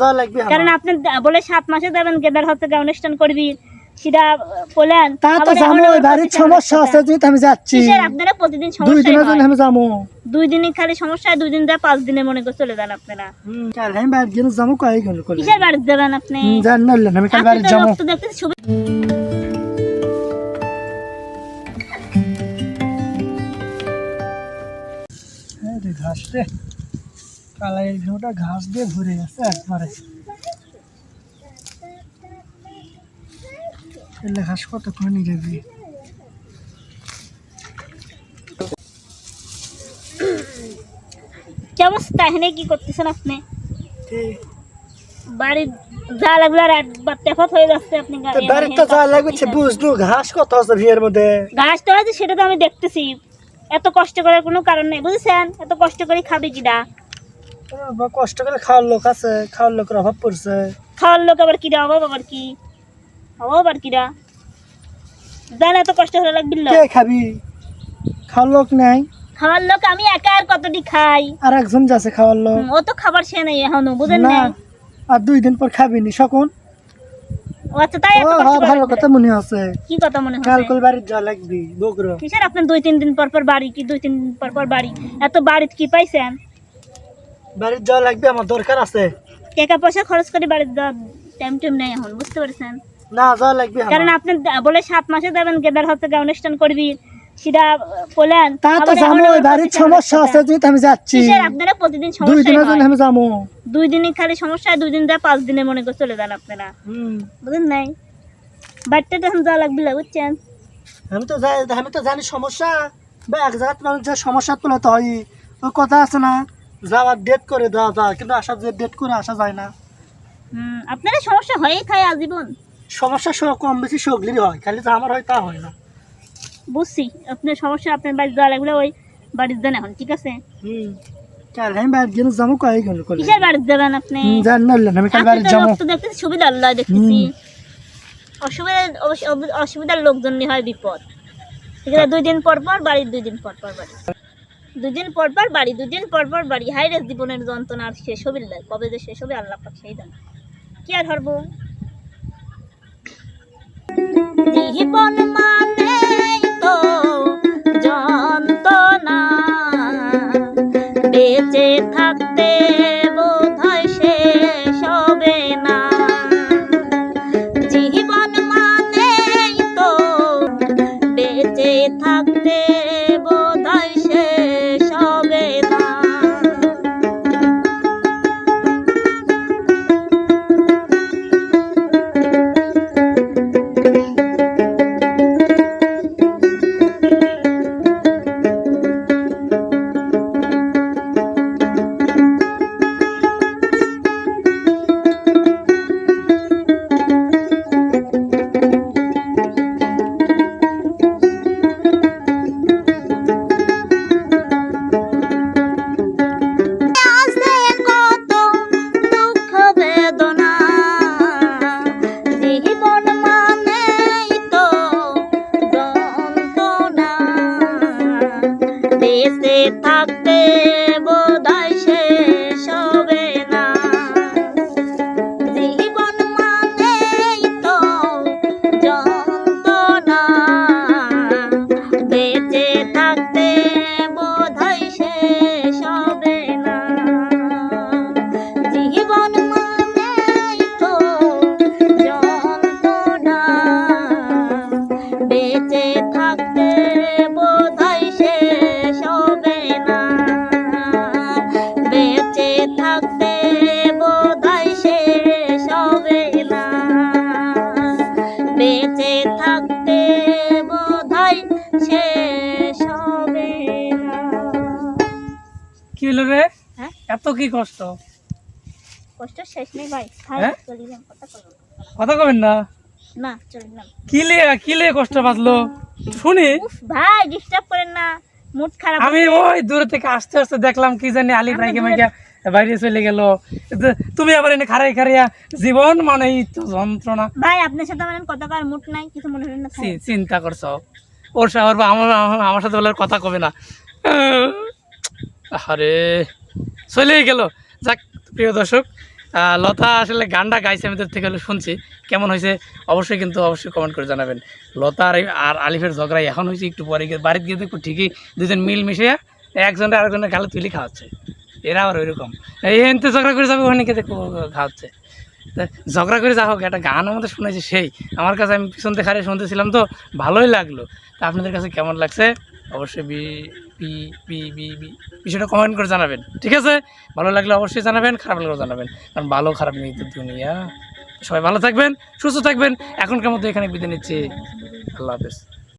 যা কারণ আপনি বলে সাত মাসে যাবেন গেদার হতে অনুষ্ঠান করবি সেটা বলেন। তা তো জানো ওই বাড়ির সমস্যা আছে। আমি যাচ্ছি। আপনারা প্রতিদিন দুই সমস্যা দিনের আমি যাব। দুই দিনই খালি সমস্যা হয়, দুই দিন দেয় পাঁচ দিনে মনে করে চলে যান আপনারা। কাল আমি বাড়ি গেলে যাব কয়েক ঘণ্টা করে। কিসের বাড়িতে যাবেন আপনি? জান নইলেন আমি কাল বাড়ি যাব। লোক তো ঘাস দিয়ে ভরে গেছে একবারে। এলে ঘাস কত করে নিয়ে যাবি কেমন তাহলে কি করতেছেন আপনি? বাড়ির যা লাগল আর একবার তেফত হয়ে যাচ্ছে আপনি এ- বাড়িতে এ- যা লাগছে বুঝলু ঘাস কত আছে ভিড়ের মধ্যে? ঘাস তো আছে সেটা তো আমি দেখতেছি। এত কষ্ট করার কোনো কারণ নেই বুঝেছেন? এত কষ্ট করে খাবি কিনা কষ্ট করে খাওয়ার লোক আছে খাওয়ার লোকের অভাব পড়ছে। খাওয়ার লোক আবার কিরা অভাব আবার কি? অভাব আবার কিরা? জান এত কষ্ট হলে লাগবে কে খাবি? খাওয়ার লোক নাই। খাওয়ার লোক আমি একা আর কতটি খাই? আর একজন যাচ্ছে খাওয়ার লোক। ও তো খাবার সে নেই এখনও বুঝেন না আর দুই দিন পর খাবি নি সকন আচ্ছা তাই এত কষ্ট হ্যাঁ, ভালো কথা মনে আছে। কি কথা মনে হয় যা লাগবি বগরো কিসের আপনার দুই তিন দিন পর পর বাড়ি কি দুই তিন দিন পর পর বাড়ি? এত বাড়িতে কি পাইছেন? বাড়ির যা লাগবে আমার দরকার আছে। টাকা পয়সা খরচ করে বাড়িতে দেওয়ার টাইম টাইম নেই এখন বুঝতে পারছেন? না যা লাগবে কারণ আপনি বলে সাত মাসে যাবেন গেদার হতে গিয়ে অনুষ্ঠান করবি সেটা বলেন। তা তো জানো বাড়ির সমস্যা আছে। যদি আমি যাচ্ছি। আপনারা প্রতিদিন সমস্যা দুই দিনের জন্য আমি যাব। দুই দিনই খালি সমস্যা দুই দিন দেয় পাঁচ দিনে মনে করে চলে যান আপনারা। হুম, বুঝেন নাই? বাড়িতে তখন যা লাগবে বুঝছেন? আমি তো আমি তো জানি সমস্যা। বা এক জায়গায় মানুষ যে সমস্যা তোলা তো হয় ওই কথা আছে না। যাওয়ার ডেট করে দেওয়া যায় কিন্তু আসা যে ডেট করে আসা যায় না। আপনারা সমস্যা হয়েই খায় আজীবন। সমস্যা সব কম বেশি সগলিরই হয় খালি যে আমার হয় তা হয় না। বুঝছি আপনার সমস্যা আপনার বাড়ি যা লাগবে ওই বাড়িতে দেন এখন ঠিক আছে? হুম কাল আমি বাড়ি গেলে যাব কয়েক ঘণ্টা করে কিসের বাড়িতে যাবেন আপনি? জান নইলেন আমি কাল আপনি যাব। তো দেখতেছি সুবিধা আল্লাহ দেখতেছি। হুম। অসুবিধা অসুবিধার লোকজন নিয়ে হয় বিপদ। দুই দিন পর পর বাড়ির দুই দিন পর পর বাড়ি। দুই দিন পর পর বাড়ি, দুদিন পর পর বাড়ি। হাই রে, জীবনের যন্ত্রণা আর শেষ হবে না। কবে যে শেষ হবে, আল্লাহ পাক সেই জানে। কি আর ধরবো জীবন মানে তো যন্ত্রণা। বেঁচে থাকতে মানে বেঁচে থাকতে থাকতে বোধহয় কি রে? হ্যাঁ? এত কি কষ্ট? কষ্ট শেষ নেই ভাই। হ্যাঁ? কথা কবেন না? না চলিলাম কি লে কি লে কষ্ট বাঁচলো? শুনি। ভাই ডিস্টার্ব করেন না। মুড খারাপ আমি ওই দূর থেকে আস্তে আস্তে দেখলাম কি জানি আলি ভাইকে মাইকা বাইরে চলে গেল। তুমি আবার এনে খারাই খারাইয়া জীবন মানে তো যন্ত্রণা। ভাই আপনার সাথে আমার কথা কর মুড নাই কিছু মনে না চিন্তা করছ? ওর সাথে আমার আমার সাথে বলার কথা কবে না? আরে চলেই গেল। যাক, প্রিয় দর্শক লতা আসলে গানটা গাইছে, আমি তোর থেকে শুনছি। কেমন হয়েছে? অবশ্যই কিন্তু অবশ্যই কমেন্ট করে জানাবেন। লতা আর আলিফের ঝগড়া এখন হয়েছে একটু পরে বাড়িতে গিয়ে দেখো ঠিকই দুজন মিল মিশিয়ে একজনের আরেকজনের গালে তুলি খাওয়াচ্ছে। এরা আবার ওইরকম। এই এনতে ঝগড়া করে যাবে ওখানে গিয়ে খাওয়াচ্ছে। ঝগড়া করে যা হোক, একটা গান আমাদের শুনেছি সেই। আমার কাছে আমি থেকে হারিয়ে শুনতেছিলাম তো, ভালোই লাগল। তা আপনাদের কাছে কেমন লাগছে? অবশ্যই বি বি বি বি বি, বিষয়টা কমেন্ট করে জানাবেন, ঠিক আছে? ভালো লাগলে অবশ্যই জানাবেন, খারাপ লাগলেও জানাবেন। কারণ ভালো খারাপ নেই তো দুনিয়া। সবাই ভালো থাকবেন, সুস্থ থাকবেন। এখনকার মধ্যে এখানে বিদায় নিচ্ছি। আল্লাহ হাফেজ।